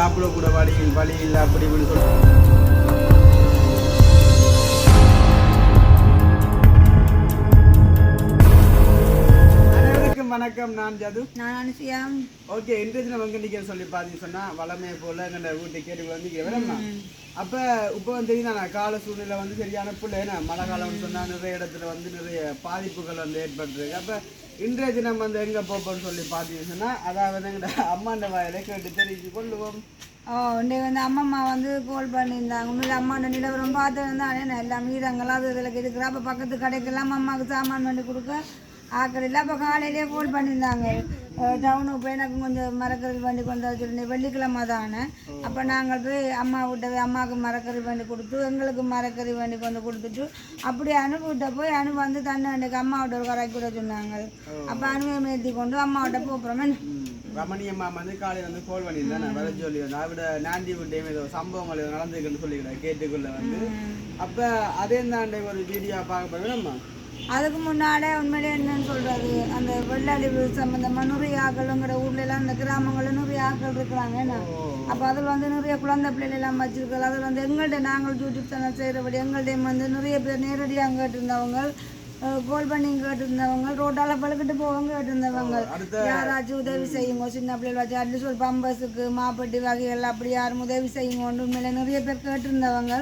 சாப்பிடக்கூட வழி வழி இல்லை அப்படி இப்படின்னு சொல்லி அனைவருக்கும் வணக்கம் நான் ஜது. நான் அனுசியா. ஓகே இன்றைய தினம் எங்க நிக்க சொல்லி பார்த்தீங்க சொன்னா வளமையை போல எங்கள்ட வீட்டு கேட்டு வந்து வேணாமா அப்ப இப்போ வந்து தெரியுதா கால சூழ்நிலை வந்து சரியான புள்ள. ஏன்னா மழை காலம்னு சொன்னா நிறைய இடத்துல வந்து நிறைய பாதிப்புகள் வந்து ஏற்பட்டிருக்கு. அப்ப இன்றைய தினம் வந்து எங்க போப்போம்னு சொல்லி பார்த்தீங்க சொன்னா அதாவது எங்கட அம்மாண்ட வாயில கேட்டு தெரிஞ்சு கொள்ளுவோம். ஓ இன்றைக்கு வந்து அம்மம்மா வந்து கோல் பண்ணியிருந்தாங்க. உண்மையில அம்மாண்ட நிலவரம் பார்த்து இருந்தானே நான் எல்லாம் மீதங்களாம் அது இதில் இருக்கிற அப்போ பக்கத்து கடைக்கெல்லாம் அம்மாவுக்கு சாமான் பண்ணி கொடுக்க ஆக்கள் அப்போ காலையிலே கோல் பண்ணியிருந்தாங்க. டவுனுக்கு போய் எனக்கு கொஞ்சம் மரக்கறி வண்டி கொண்டு வர சொல்லி வெள்ளிக்கிழமை தானே. அப்போ நாங்கள் போய் அம்மா விட்ட போய் அம்மாவுக்கு மரக்கறி வண்டி கொடுத்து எங்களுக்கு மரக்கறி வண்டி கொண்டு கொடுத்துட்டு அப்படி அனுப்பிவிட்ட போய் அனு வந்து தண்ணி அன்றைக்கு அம்மாவிட்ட ஒரு கரைக்கு கூட சொன்னாங்க. அப்போ அனுவை மேத்தி கொண்டு அம்மாவிட்ட போகிறோமே ரமணியம்மா வந்து காலையில் வந்து கோல் பண்ணியிருந்தேன் நான் வர சொல்லி வந்தேன் அவட நாண்டி விட்டேன் ஏதோ சம்பவங்கள் நடந்திருக்குன்னு சொல்லிக்கிறேன் கேட்டுக்குள்ள வந்து. அப்ப அதே தாண்டி ஒரு வீடியோ பார்க்க நம்ம அதுக்கு முன்னாலே உண்மையிலே என்னன்னு சொல்றது அந்த வெள்ளாளிவு சம்பந்தமா நிறைய ஆக்களுங்கிற ஊர்ல எல்லாம் இந்த கிராமங்கள்ல நிறைய ஆக்கள் இருக்கிறாங்க என்ன? அப்ப அதில் வந்து நிறைய குழந்தை பிள்ளைகள் எல்லாம் வச்சிருக்கிறது அதில் வந்து எங்கள்கிட்ட நாங்கள் யூடியூப் சேனல் செய்கிறபடி எங்கள்கிட்ட வந்து நிறைய பேர் நேரடியாக கேட்டிருந்தவங்க கோல் பண்ணி கேட்டிருந்தவங்க ரோட்டால பழுக்கிட்டு போவங்க கேட்டிருந்தவங்க. யாராச்சும் உதவி செய்யுங்க சின்ன பிள்ளைகள் வச்சு அட்லீஸ்ட் ஒரு பம்பஸுக்கு மாப்பட்டி வகைகள் அப்படி யாரும் உதவி செய்யுங்க உண்மையில நிறைய பேர் கேட்டிருந்தவங்க.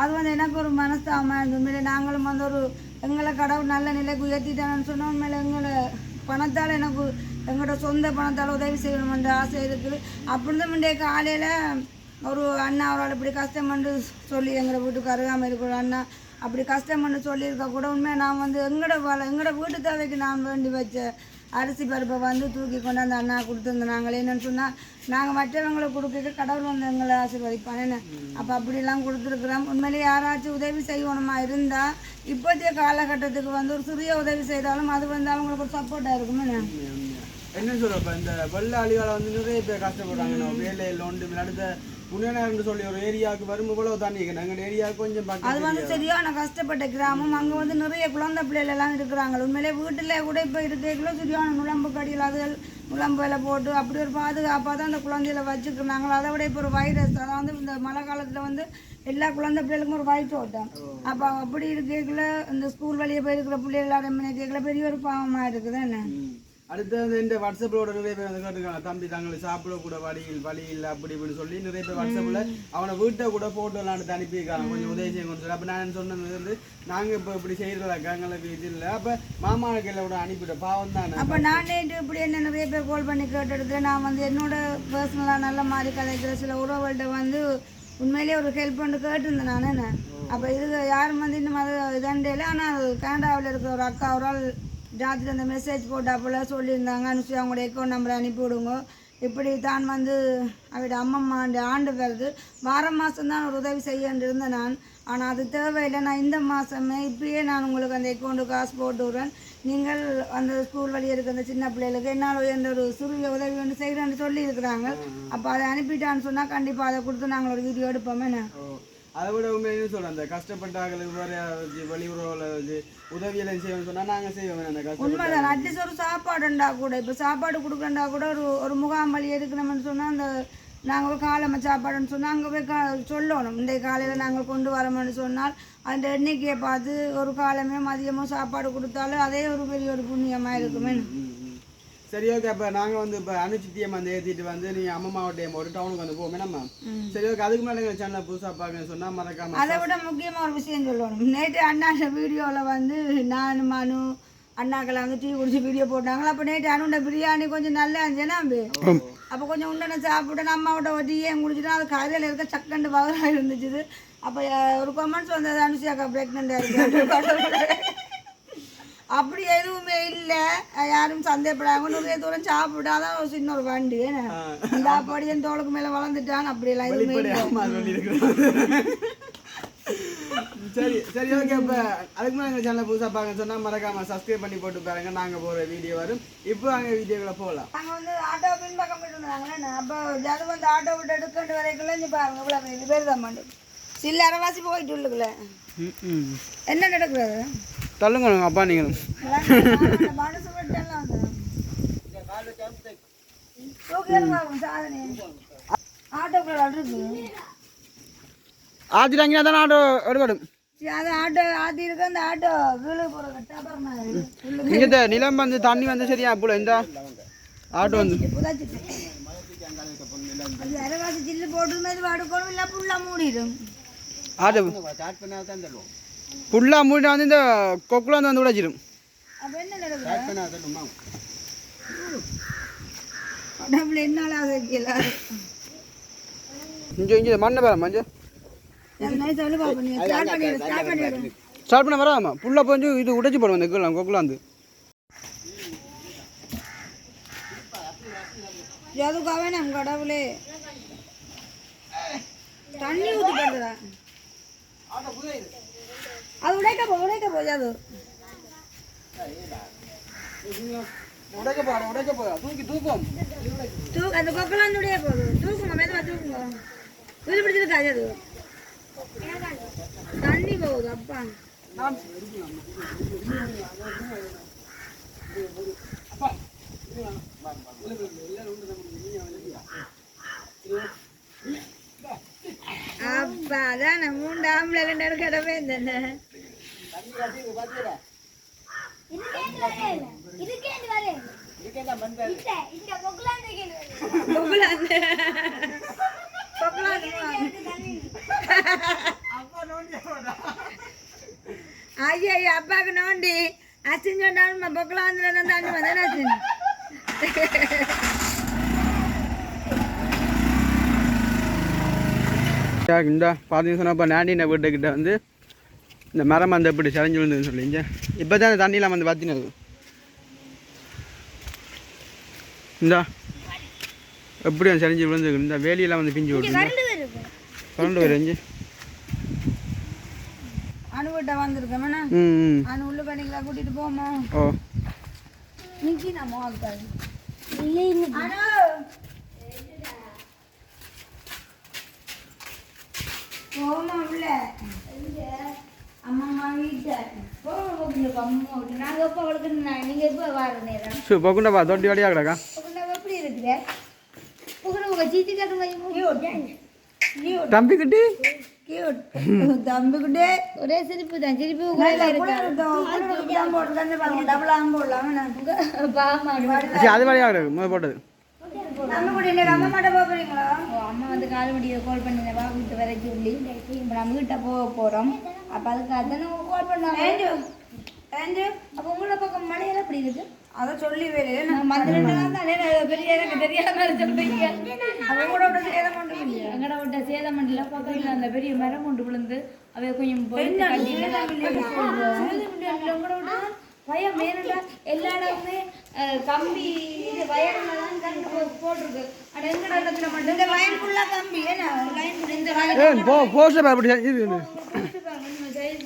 அது வந்து எனக்கு ஒரு மனஸ்தாபமாக இருந்தது. உண்மையில நாங்களும் வந்து ஒரு எங்களை கடவுள் நல்ல நிலைக்கு உயர்த்திட்டான்னு சொன்னால் உண்மையில எங்களை பணத்தால் எனக்கு எங்களோட சொந்த பணத்தால் உதவி செய்யணும்ன்ற ஆசை இருக்குது. அப்படி தான் முந்தைய காலையில் ஒரு அண்ணா அவரால் இப்படி கஷ்டம்னு சொல்லி எங்களை வீட்டுக்கு அருகாமல் இருக்கிற அண்ணா அப்படி கஷ்டம்னு சொல்லியிருக்க கூட உண்மையாக நான் வந்து எங்களோட வள எங்களோட வீட்டு தேவைக்கு நான் வேண்டி வச்ச அரிசி பருப்பை வந்து தூக்கி கொண்டு அந்த அண்ணா கொடுத்துருந்தோம் நாங்கள் என்னென்னு சொன்னால் நாங்கள் மற்றவங்களை கொடுக்க கடவுள் வந்து எங்களை ஆசீர்வதிப்பான் அப்போ அப்படிலாம் கொடுத்துருக்குறோம். உண்மையிலே யாராச்சும் உதவி செய்யணுமா இருந்தால் இப்போதைய காலகட்டத்துக்கு வந்து ஒரு சிறிய உதவி செய்தாலும் அது வந்து அவங்களுக்கு ஒரு சப்போர்ட்டாக இருக்குமே என்ன சொல்றப்ப இந்த வெள்ள அழிவால வந்து நிறைய பேர் கஷ்டப்படுறாங்க. வேலையில் ஒன்று அடுத்த முன்னேன்னு சொல்லி ஒரு ஏரியாவுக்கு வரும் இவ்வளவு தண்ணி எங்கள் ஏரியாவுக்கு கொஞ்சம் அது வந்து சரியான கஷ்டப்பட்ட கிராமம். அங்கே வந்து நிறைய குழந்தை பிள்ளைகள் எல்லாம் இருக்கிறாங்க. உண்மையிலே வீட்டில் கூட இப்போ இருக்கிற சரியான நுழம்பு கடிகள் அது நுழம்பு போட்டு அப்படி ஒரு பாதுகாப்பாக தான் அந்த குழந்தைகளை நாங்கள் அதை விட இப்போ ஒரு வைரஸ் அதாவது இந்த மழை காலத்தில் வந்து எல்லா குழந்தை பிள்ளைகளுக்கும் ஒரு வயிற்று ஓட்டம் அப்போ அப்படி இருக்கல இந்த ஸ்கூல் வழியை போயிருக்கிற பிள்ளைகள் எல்லாரும் கேட்கல? பெரிய ஒரு பாவமாக இருக்குது. என்ன? அடுத்து வந்து இந்த வாட்ஸ்அப்போட நிறைய பேர் வந்து கேட்டுருக்காங்க தம்பி தங்களுக்கு சாப்பிட கூட வழி வழி இல்லை அப்படி இப்படின்னு சொல்லி நிறைய பேர் வாட்ஸ்அப்ல அவனை வீட்டை கூட போட்டோலாம் எடுத்து அனுப்பியிருக்காங்க. கொஞ்சம் உதவி செய்யுங்கன்னு சொல்லி. அப்போ நான் சொன்னது வந்து நாங்கள் இப்போ இப்படி செய்கிறதாக்கா எங்களுக்கு இது இல்லை. அப்போ மாமா கையில் கூட அனுப்பிட்டோம் பாவம் தானே. அப்போ நான் நேற்று இப்படி என்ன நிறைய பேர் கால் பண்ணி கேட்டெடுத்து நான் வந்து என்னோட பர்சனலாக நல்ல மாதிரி கதைக்கிற சில உறவுகள்கிட்ட வந்து உண்மையிலேயே ஒரு ஹெல்ப் பண்ணி கேட்டிருந்தேன் நான் என்ன. அப்போ இது யாரும் வந்து இன்னும் அது இதாண்டையில் ஆனால் கனடாவில் இருக்கிற ஒரு அக்கா ஒரு ஆள் ராத்திரி அந்த மெசேஜ் போட்டாப்புல சொல்லியிருந்தாங்க. அனுப்பிச்சு அவங்களோட அக்கௌண்ட் நம்பரை அனுப்பி விடுங்க இப்படி தான் வந்து அவட அம்மம்மா ஆண்டு வருது. வார மாதம் தான் ஒரு உதவி செய்ய இருந்தேன் நான். ஆனால் அது தேவையில்லை. நான் இந்த மாதமே இப்பயே நான் உங்களுக்கு அந்த அக்கௌண்ட்டு காசு போட்டு விடுறேன். நீங்கள் அந்த ஸ்கூல் வழியாக இருக்க அந்த சின்ன பிள்ளைகளுக்கு என்னால் என்ற ஒரு சிறிய உதவி ஒன்று செய்கிறேன்னு சொல்லியிருக்கிறாங்க. அப்போ அதை அனுப்பிட்டான்னு சொன்னால் கண்டிப்பாக அதை கொடுத்து நாங்கள் ஒரு வீடியோ எடுப்போமே. என்ன? அதை விட உண்மையிலே சொல்கிறேன் அந்த கஷ்டப்பட்டாங்களுக்கு வேறு வச்சு வெளியுறவில் வச்சு உதவியெல்லாம் செய்யணும்னு சொன்னால் நாங்கள் செய்வோம் அந்த கஷ்டம் உண்மைதான். அட்லீஸ்ட் ஒரு சாப்பாடுண்டா கூட இப்போ சாப்பாடு கொடுக்கண்டா கூட ஒரு ஒரு முகாம் வழி எடுக்கணும்னு சொன்னால் அந்த நாங்கள் போய் காலமை சாப்பாடுன்னு சொன்னால் அங்கே போய் கா சொல்லணும். இந்த காலையில் நாங்கள் கொண்டு வரோம்னு சொன்னால் அந்த எண்ணிக்கையை பார்த்து ஒரு காலமே மதியமோ சாப்பாடு கொடுத்தாலும் அதே ஒரு பெரிய ஒரு புண்ணியமாக இருக்குமே. சரி ஓகே அப்போ நாங்கள் வந்து இப்போ அனுச்சிட்டியம் வந்து ஏற்றிட்டு வந்து நீங்கள் அம்மாவோடைய ஒரு டவுனுக்கு வந்து போவோமே நம்ம. சரி ஓகே அதுக்கு மேலே எங்கள் சேனலை புதுசாக பார்க்கணும்னு சொன்னால் மறக்காம அதை விட முக்கியமாக ஒரு விஷயம் சொல்லணும். நேற்று அண்ணாண்ட வீடியோவில் வந்து நான் மனு அண்ணாக்களை வந்து டீ குடிச்சு வீடியோ போட்டாங்களா? அப்போ நேற்று அனுண்ட பிரியாணி கொஞ்சம் நல்லா இருந்துச்சுன்னா அப்போ கொஞ்சம் உண்டனை சாப்பிட்டு அம்மாவோட ஒரு டீயும் குடிச்சிட்டா அது கரையில் இருக்க சக்கண்டு பகலாக இருந்துச்சு அப்போ ஒரு கமெண்ட்ஸ் வந்தது அனுஷியாக்கா ப்ரெக்னெண்ட்டாக இருக்கு அப்படி எதுவுமே இல்லை. யாரும் சந்தேகப்படாம நிறைய தூரம் சாப்பிட்டாதான் ஒரு சின்ன ஒரு வண்டி இந்த படியன் தோளுக்கு மேலே வளர்ந்துட்டான் எதுவுமே இல்லை. அம்மா சொல்லியிருக்கிறேன் சரி சரி ஓகே அப்போ அதுக்கு மேலே எங்கள் சேனலை புதுசாக பார்க்க சொன்னால் மறக்காம சப்ஸ்கிரைப் பண்ணி போட்டு பாருங்க. நாங்கள் போகிற வீடியோ வரும். இப்போ அங்கே வீடியோக்குள்ள போகலாம். நாங்கள் வந்து ஆட்டோ பின்பக்கம் இருந்தாங்களே அப்போ அது வந்து ஆட்டோ விட்டு எடுக்கண்டு வரைக்குள்ள இங்கே பாருங்க இவ்வளோ இது பேர் தான் மாட்டோம் சில்ல அரைவாசி போயிட்டு உள்ளுக்குள்ள. என்ன நடக்கிறது தள்ளுங்க அப்பா நீங்களும். ஆத்திட்டாங்கன்னா தானே ஆட்டோ எடுக்கணும் இங்கே நிலம் வந்து தண்ணி வந்து சரியா போல இந்த. ஆட்டோ வந்து. சில்லு போட்டு வாடுக்கணும் இல்லை ஃபுல்லாக மூடிடும் ஆட்டோ. மூடிட்டு வந்து இந்த கொக்குல வந்து வந்து என்ன நடக்குது உடம்புல என்னால் வைக்கல? இங்கே இங்கே மண்ணை பேர மஞ்சள் ஸ்டார்ட் பண்ண வராமா ஃபுல்லாக போய் இது உடைச்சி போடுவோம் இந்த கீழே கொக்குல வந்து. எதுக்காக நம்ம கடவுளே? தண்ணி ஊற்றி பண்ணுறா அது உடைக்க போ உடைக்க போய் அது உடைக்க போகிற உடைக்க போகிற தூக்கி தூக்கும் தூக்கு அந்த கொக்கெல்லாம் துடைய போகுது தூக்குங்க மெதுவாக தூக்குங்க வீடு பிடிச்சிருக்காது அது தண்ணி போகுது அப்பா அப்பா அதான் மூன்று ஆம்பளை ரெண்டு பேரும் கிடவே இருந்தேன் கொக்குலாந்து கொக்குலாந்து ஐயா ஐயா அப்பாவுக்கு நோண்டி அசின் சொன்னாலும் பொக்கலாந்துல இருந்து தண்ணி வந்தேன் அசின் இந்த பார்த்தீங்கன்னு சொன்னால் இப்போ நாண்டின வீட்டுக்கிட்ட வந்து இந்த மரம் அந்த எப்படி சரிஞ்சு விழுந்துன்னு சொல்லிங்க இப்போ தான் அந்த தண்ணியெலாம் வந்து வத்தினது. இந்தா. எப்படி அந்த சரிஞ்சு விழுந்துருக்கு இந்த வேலியெல்லாம் வந்து பிஞ்சு விடுங்க கரண்ட் வரும் இங்கே. அணுவிட்ட வந்திருக்கேன் ம் அணு உள்ள பண்ணிக்கலாம் கூட்டிட்டு போமா ஓ. நம்ம ஆட்கள் அணு போமா உள்ள அம்மா அம்மா வீட்டை போமா உங்களுக்கு அம்மா வீட்டு நாங்கள் எப்போ அவளுக்கு உங்களை எப்படி இருக்குது? உங்களை உங்கள் சீத்தி கட்டுங்க தம்பி குட்டி கியூட் தம்பிக்கிட்டே? ஒரே சிரிப்பு தான் சிரிப்பு சரி அது வழியாக கிடக்கு முதல் போட்டது. அம்மா வந்து கால் மடியை கால் பண்ணி வா வீட்டு வர சொல்லி. இப்போ நம்ம வீட்டை போக போகிறோம் அப்போ அதுக்காக தானே கால் பண்ணாங்க அப்போ உங்களோட பக்கம் மழையெல்லாம் எப்படி இருக்கு? அதை சொல்லி ரெண்டு நாள் தானே பெரிய எனக்கு தெரியாம சொல்றீங்க. அவங்களோட சேதம் ஒன்றும் இல்லையா? எங்கட விட்ட சேதம் பண்ணல பக்கத்தில் அந்த பெரிய மரம் கொண்டு விழுந்து அவை கொஞ்சம் பயம் வேணும்டா. எல்லா இடமுமே கம்பி இது வயர்ல தான் கரண்ட் போஸ்ட் போட்டிருக்கு. ஆனா எங்கட இடத்துல மட்டும் இந்த வயர் ஃபுல்லா கம்பி ஏன்னா லைன் இந்த ஏ போ போஸ்ட் அப்படி இது இது. ம் ம் ம் பயம்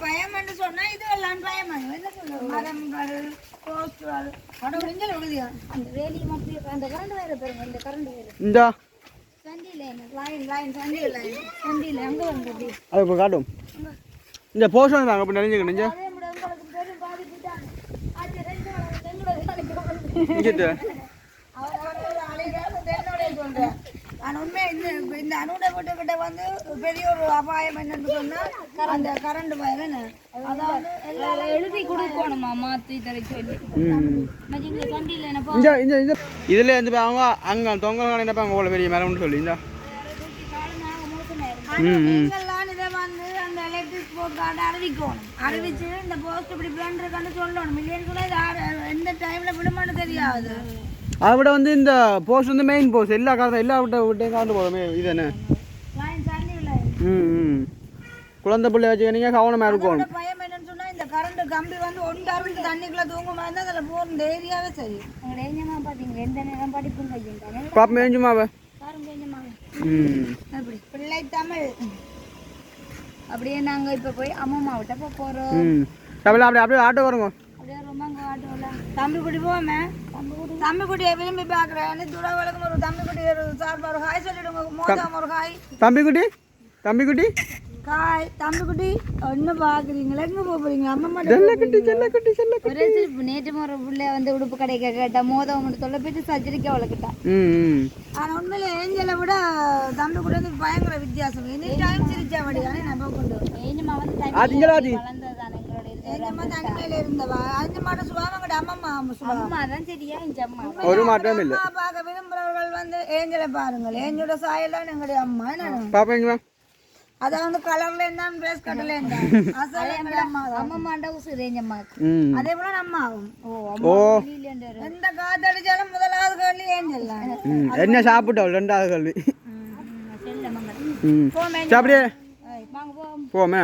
பயம்னு சொன்னா இது எல்லாம் பயம் என்ன சொல்லுங்க மரங்கள் போஸ்டர் கடவுள் எங்கே விழுதியா அந்த வேலி மட்டும் அந்த கரண்ட் வேற பாருங்க. இந்த கரண்ட் வேற இந்தா சண்டியில் லைன் லைன் லைன் எங்கே வந்து அது காட்டும் இந்த போஸ்ட் இங்கே அதே முறை உங்களுக்கு பெரும் பாதிப்பு தான் அது ரெண்டு நாள் எங்களோட வேலைக்கு இங்கே நான் இந்த இந்த அணுட வீட்டுக்கிட்ட வந்து பெரிய ஒரு அபாயம் என்னன்னு சொன்னா அந்த கரண்ட் பயம் அதாவது எல்லாரும் எழுதி கொடுக்கணுமா? மாத்தி தர சொல்லி. இதில் இருந்து அவங்க அங்கே தொங்க நினைப்பாங்க அவ்வளோ பெரிய மரம்னு சொல்லி இந்தா. ம் ம் நீங்கள்லாம் இதை வந்து அந்த கார்டு அறிவிக்கணும். அறிவிச்சு இந்த போஸ்ட் இப்படி பிளான் இருக்கான்னு சொல்லணும் மில்லியன் ஆறு- எந்த டைம்ல விடுமான்னு தெரியாது. அதை விட வந்து இந்த போஸ்ட் வந்து மெயின் போஸ்ட் எல்லா காரணம் எல்லா விட்ட விட்டையும் காண்டு போதுமே இது என்ன லைன் சண்டி லைன் ம் ம் குழந்தை பிள்ளை வச்சுக்கினீங்க கவனமாக இருக்கும் அதோட பயம் என்னன்னு சொன்னா இந்த கரண்ட் கம்பி வந்து ஒன்றாவது தண்ணிக்குள்ள தூங்குமா இருந்தா அதுல போற இந்த ஏரியாவே சரி உங்களை ஏஞ்சமா பாத்தீங்க எந்த நேரம் படிப்பும் கையும் பாப்பா மேஞ்சுமாவே பாருங்க ஏஞ்சமா ம் அப்படி பிள்ளை தமிழ் அப்படியே நாங்க இப்ப போய் அம்மா விட்ட போக போறோம். ம். அப்படியே அப்படியே ஆட்டோ வருங்க. அப்படியே ரொம்ப அங்க ஆட்டோல தம்பி குடி போமே தம்பி குடியை விரும்பி பாக்குறேன் துறவளுக்கும் ஒரு தம்பி குடி ஒரு ஹாய் சொல்லிடுங்க. மோதாம ஒரு ஹாய் தம்பி குட்டி தம்பிக்குட்டி? காய் தம்பிக்குட்டி ஒன்று பார்க்குறீங்களா எங்கே போகிறீங்க அம்மா ஒரே சிரிப்பு. நேற்று முறை புள்ள வந்து உடுப்பு கடைக்க கேட்டா மோதம் மட்டும் சொல்ல போயிட்டு சர்ஜரிக்கு ம் ஆனால் உண்மையில ஏஞ்சலை விட தம்பி கூட வந்து பயங்கர வித்தியாசம். எனி டைம் சிரிச்சா வடிதானே நம்ம கொண்டு வரோம் ஏஞ்சம்மா வந்து ஆதிங்களாதி வளர்ந்ததுதான் எங்களுடைய இது. ஏஞ்சம்மா தனிமையில் இருந்தவா? அந்த மாட்டம் சுபாவங்கட அம்மம்மா சுபா அம்மா தான் சரியா இந்த அம்மா. ஒரு மாற்றம் இல்லை. அம்மா பார்க்க விரும்புறவர்கள் வந்து ஏஞ்சலை பாருங்கள். ஏஞ்சோட சாயல் தான் எங்களுடைய அம்மா. என்ன? அதான் வந்து கலர்ல இருந்தான் பேஸ் கட்டல இருந்தான் அசல் அம்மா அம்மா மாண்டா உசுறு ஏஞ்சம்மாக்கு ம் அதே போல நம்ம ஓ எந்த காத்தடிச்சாலும் முதலாவது கேள்வி ஏஞ்சல் தான் ம் என்ன சாப்பிட்டோம் ரெண்டாவது கல்வி போவோம் போமே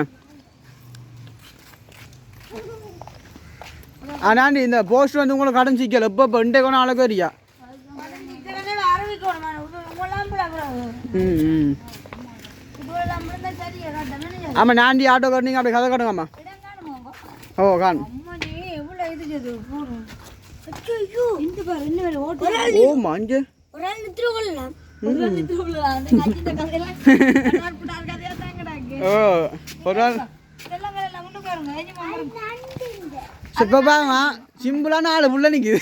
ஆனாண்டி இந்த போஸ்ட் வந்து உங்களுக்கு கடன் சிக்கல இப்போ இப்போ இன்றைக்கு ஒன்று ஆளுக்கு வரியா ம் ம் இவ்வளவு தான் சரியா காட்டணும் ஆமாம் நாண்டி ஆட்டோ கட்டிங்க அப்படி கதை கட்டுங்கம்மா ஓ ஓட்டு ஓ மஞ்ச ஓ ஒரு நாள் இப்போ பாருங்க சிம்பிளான ஆள் உள்ள நிற்குது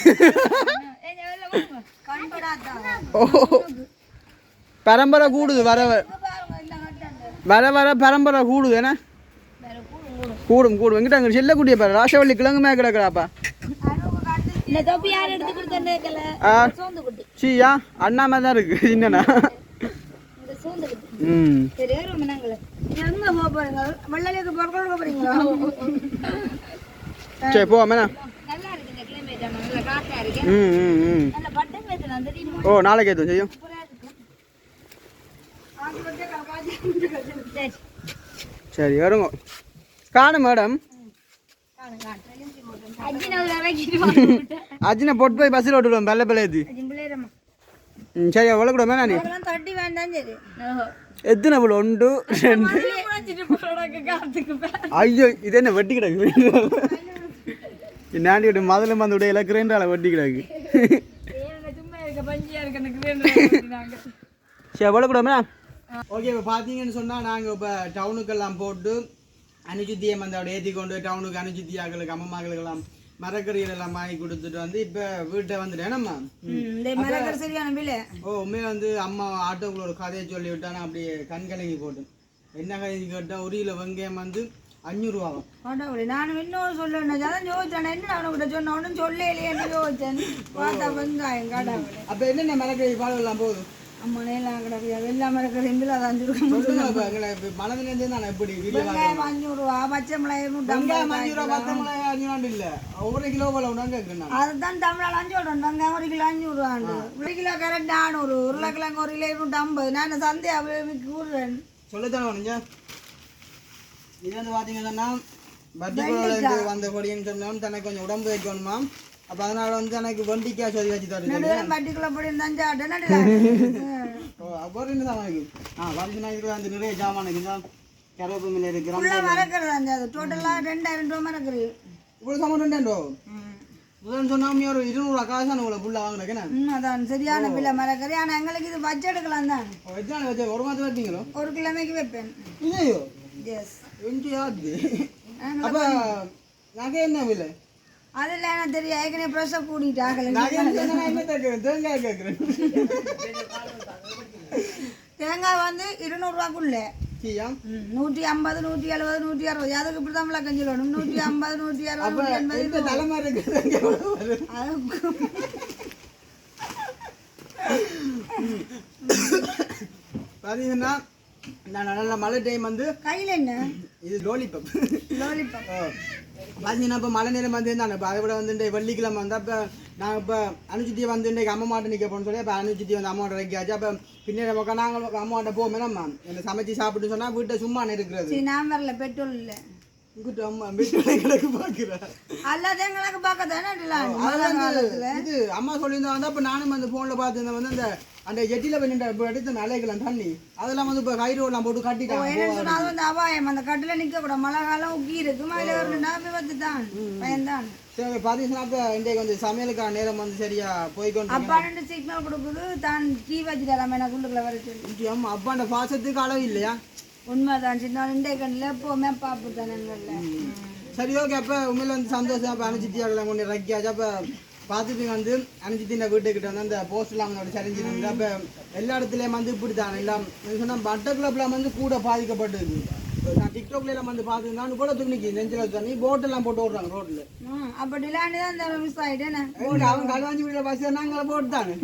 பரம்பரை கூடுது வர வர பாருங்க இந்த கட்டாண்டு வர வர பரம்பரை கூடுது என்ன? கூடும் கூடும். எங்கிட்ட அங்கே செல்லக்கூடிய பாரு. ராசவள்ளி கிழங்குமே கிடக்குறாப்பா. சீயா அண்ணா மாதிரி தான் இருக்கு. என்னண்ணா ம். சரி போவோமேண்ணா ம் ஓ நாளைக்கு ஏற்றும் செய்யும் சரி சரி வருங்க. காணும் மேடம். அஜின ஒரு இறக்கிட்டு அஜினை போட்டு போய் பஸ்ஸில் விட்டுருவோம் வெள்ளை பிள்ளையது. ம் சரி எவ்வளோ கூட சரி. எத்தனை இவ்வளோ ஒன்று ரெண்டு. ஐயோ இது என்ன வெட்டி கிடக்கு? நாண்டி விட்டு முதல்ல வந்து உடைய கிரைண்டால வெட்டி கிடக்கு. சரி எவ்வளோ கூட மேம் ஓகே இப்போ பார்த்தீங்கன்னு சொன்னால் நாங்கள் இப்போ டவுனுக்கெல்லாம் போட்டு அனுஜித்தியம் அந்த ஏற்றி கொண்டு டவுனுக்கு அனுஜித்தியாக்களுக்கு அம்மம்மாக்களுக்கெல்லாம் மரக்கறிகள் எல்லாம் வாங்கி கொடுத்துட்டு வந்து இப்போ வீட்டை வந்துட்டு என்னம்மா இந்த மிளகர் சரியான விலை. ஓ உண்மையாக வந்து அம்மா ஆட்டோக்குள்ள ஒரு கதையை சொல்லி விட்டா நான் அப்படியே கண் கலங்கி போட்டேன். என்ன கதை கேட்டால் ஒரு கிலோ வெங்காயம் வந்து அஞ்சூறுவாவும் கடவுளே நான் இன்னும் சொல்லணும் அதான் என்ன சொன்ன ஒன்றும் பார்த்தா வெங்காயம் கடவுளே. அப்போ என்னென்ன மரக்கறி பில் அதை அஞ்சு அதுதான் தமிழால் அஞ்சு சொல்கிறேன் வெங்காயம் ஒரு கிலோ அஞ்சூறு ரூபாண்டு ஒரு கிலோ கேரட் நானூறு உருளைக்கிழங்கு ஒரு கிலோ இருநூற்றி ஐம்பது. நான் சந்தையை கூடுறேன் சொல்லத்தானே இது வந்து பார்த்தீங்கன்னா வந்த பொடின்னு சொன்னோம். தனக்கு கொஞ்சம் உடம்பு வைக்கணுமா அப்போ அதனால வந்து எனக்கு வண்டிக்காய் சொல்லி வச்சு தருது நடுவில் பட்டிக்குள்ள போய் நடுவில்? ஓ அப்போ என்ன தான் எனக்கு ஆ வந்து நான் இதில் வந்து நிறைய ஜாமான் இருக்குது கருவேப்பிலை இருக்கு மறக்கிறது அந்த டோட்டலாக ரெண்டாயிரம் ரூபா மறக்குது. இவ்வளோ சாமான் ரெண்டாண்டோ முதல்ல சொன்னாமே ஒரு இருநூறுவா காசு தான் உங்களை ஃபுல்லாக வாங்கினேன் அதான். சரியான பிள்ளை மறக்கறி ஆனால் எங்களுக்கு இது பட்ஜெட் எடுக்கலாம் தான். எத்தனை வச்சு? ஒரு மாதம் வைப்பீங்களோ? ஒரு கிழமைக்கு வைப்பேன். இல்லையோ? எஸ் அப்போ நகை என்ன விலை? அதில் எனக்கு தெரியும்? ஏற்கனவே ப்ரெஷ்ஷாக கூட்டிட்டாங்க என்ன என்ன தேங்காய் வந்து இருநூறுவாக்குள்ளே நூற்றி ஐம்பது நூற்றி எழுபது நூற்றி அறுபது. அதுக்கு இப்படி தான் விளக்கம் சொல்லணும் நூற்றி ஐம்பது நூற்றி அறுபது எண்பது தலைமை பார்த்தீங்கன்னா நான் நல்ல மழை டைம் வந்து கையில் என்ன? இது லோலிபப் லோலிபாப் பார்த்தீங்கன்னா இப்போ மழை நேரம் வந்து இருந்தாங்க இப்போ அதை விட வந்து இந்த வெள்ளிக்கிழமை வந்து அப்போ நாங்கள் இப்போ அனுச்சிட்டி வந்து இன்றைக்கு அம்மா மாட்டை நிற்க போகணும்னு சொல்லி அப்போ அனுச்சிட்டி வந்து அம்மாவோட வைக்காச்சு அப்போ பின்னாடி பக்கம் நாங்கள் அம்மாவோட போவோமே நம்ம என்ன சமைச்சு சாப்பிட்டு சொன்னால் வீட்டை சும்மா இருக்கிறது நான் வரல பெட்ரோல் இல்லை இங்கிட்ட அம்மா வீட்டு கிடக்கு பார்க்குறேன் அல்ல தேங்களுக்கு பார்க்க தானே இது அம்மா சொல்லியிருந்தா வந்து அப்போ நானும் அந்த ஃபோனில் பார்த்துருந்தேன் வந்து அந்த அந்த பண்ணிட்டு இப்போ எடுத்து அலைக்கலாம் தண்ணி அதெல்லாம் வந்து இப்போ கயிறுலாம் போட்டு கட்டிட்டாங்க அது வந்து அபாயம். அந்த கட்டில நிக்க கூட மழை காலம் உக்கி இருக்கு. மழை வரணும்னா விபத்து தான் பயன்தான் சரி பார்த்தீங்கன்னா இப்போ இன்றைக்கு வந்து சமையலுக்கான நேரம் வந்து சரியா போய்க்கொண்டு அப்பா ரெண்டு சிக்னல் கொடுக்குது. தான் டீ வச்சுட்டு எனக்கு உள்ளுக்குள்ள வர சொல்லி. அம்மா அப்பாண்ட பாசத்துக்கு அளவு இல்லையா? உண்மைதான் சின்ன இன்றைய கண்ணில் எப்போவுமே பாப்பு தானங்கள்ல சரி ஓகே அப்போ உண்மையில வந்து சந்தோஷம் அப்போ அனுச்சித்தியாவில் கொண்டு ரக்கியாச்சு. அப்போ பார்த்துட்டு வந்து அனுச்சித்தின வீட்டுக்கிட்ட வந்து அந்த போஸ்ட்லாம் வந்து சரிஞ்சிருந்து அப்போ எல்லா இடத்துலையும் வந்து இப்படி தான் எல்லாம் சொன்னால் பட்டர் கிளப்லாம் வந்து கூட பாதிக்கப்பட்டிருக்கு நான் டிக்டாக்ல எல்லாம் வந்து பார்த்துருந்தான் கூட துணிக்கு நெஞ்சில் தண்ணி போட்டெல்லாம் போட்டு விடுறாங்க ரோட்டில் ம் அப்போ டிலாண்டி தான் விவசாயிட்டு என்ன? எங்க அவன் களுவாஞ்சி வீட்டில் பஸ் நாங்கள போட்டுதானே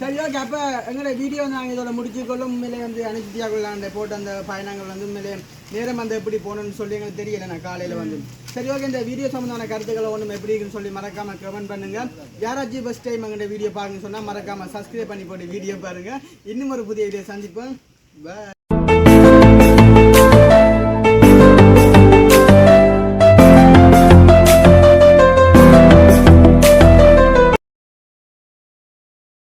சரி ஓகே அப்போ எங்களோட வீடியோ நாங்கள் இதோட முடிச்சுக்கொள்ளும். உண்மையிலே வந்து அனுச்சித்தியாக்குள்ள அந்த போட்ட அந்த பயணங்கள் வந்து உண்மையிலே நேரம் வந்து எப்படி போகணும்னு சொல்லி எங்களுக்கு தெரியல. நான் காலையில் வந்து சரி ஓகே இந்த வீடியோ சம்மந்தமான கருத்துக்களை ஒன்றும் எப்படி இருக்குன்னு சொல்லி மறக்காமல் கமெண்ட் பண்ணுங்கள் யாராச்சும் ஃபஸ்ட் டைம் எங்களோட வீடியோ பாருங்கன்னு சொன்னால் மறக்காமல் சப்ஸ்கிரைப் பண்ணி போட்டு வீடியோ பாருங்கள் இன்னும் ஒரு புதிய வீடியோ சந்திப்போம். பாய்